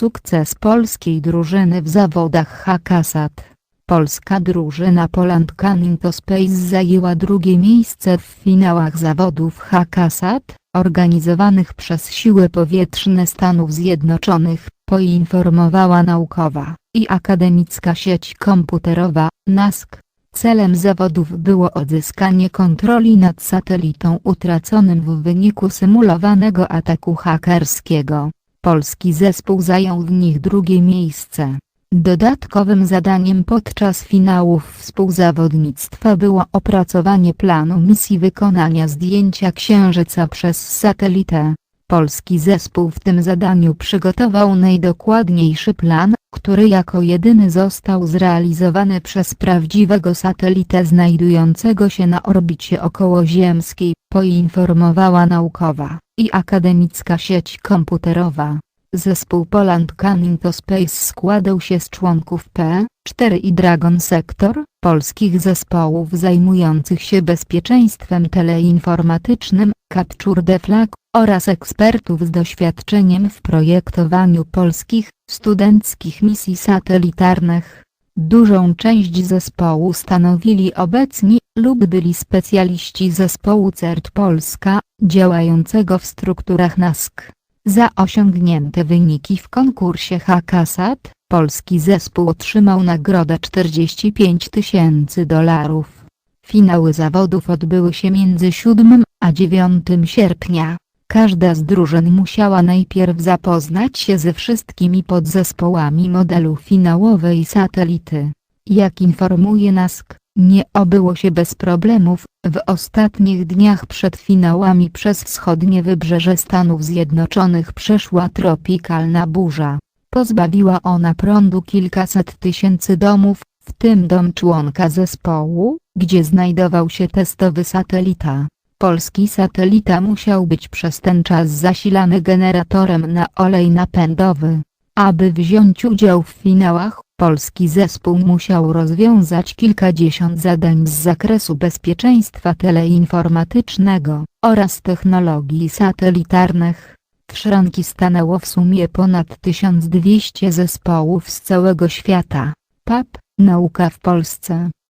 sukces polskiej drużyny w zawodach Hakasat. Polska drużyna Poland Coming to Space zajęła drugie miejsce w finałach zawodów Hakasat, organizowanych przez Siły Powietrzne Stanów Zjednoczonych, poinformowała naukowa i akademicka sieć komputerowa, NASK. Celem zawodów było odzyskanie kontroli nad satelitą utraconym w wyniku symulowanego ataku hakerskiego. Polski zespół zajął w nich drugie miejsce. Dodatkowym zadaniem podczas finałów współzawodnictwa było opracowanie planu misji wykonania zdjęcia Księżyca przez satelitę. Polski zespół w tym zadaniu przygotował najdokładniejszy plan, który jako jedyny został zrealizowany przez prawdziwego satelitę znajdującego się na orbicie okołoziemskiej, poinformowała naukowa i akademicka sieć komputerowa. Zespół Poland Coming to Space składał się z członków P4 i Dragon Sector, polskich zespołów zajmujących się bezpieczeństwem teleinformatycznym, Capture the Flag, oraz ekspertów z doświadczeniem w projektowaniu polskich, studenckich misji satelitarnych. Dużą część zespołu stanowili obecni lub byli specjaliści zespołu CERT Polska, działającego w strukturach NASK. Za osiągnięte wyniki w konkursie Hakasat, polski zespół otrzymał nagrodę 45 tysięcy dolarów. Finały zawodów odbyły się między 7 a 9 sierpnia. Każda z drużyn musiała najpierw zapoznać się ze wszystkimi podzespołami modelu finałowej satelity. Jak informuje NASK, nie obyło się bez problemów, w ostatnich dniach przed finałami przez wschodnie wybrzeże Stanów Zjednoczonych przeszła tropikalna burza. Pozbawiła ona prądu kilkaset tysięcy domów, w tym dom członka zespołu, gdzie znajdował się testowy satelita. Polski satelita musiał być przez ten czas zasilany generatorem na olej napędowy. Aby wziąć udział w finałach, polski zespół musiał rozwiązać kilkadziesiąt zadań z zakresu bezpieczeństwa teleinformatycznego oraz technologii satelitarnych. W szranki stanęło w sumie ponad 1200 zespołów z całego świata. PAP, nauka w Polsce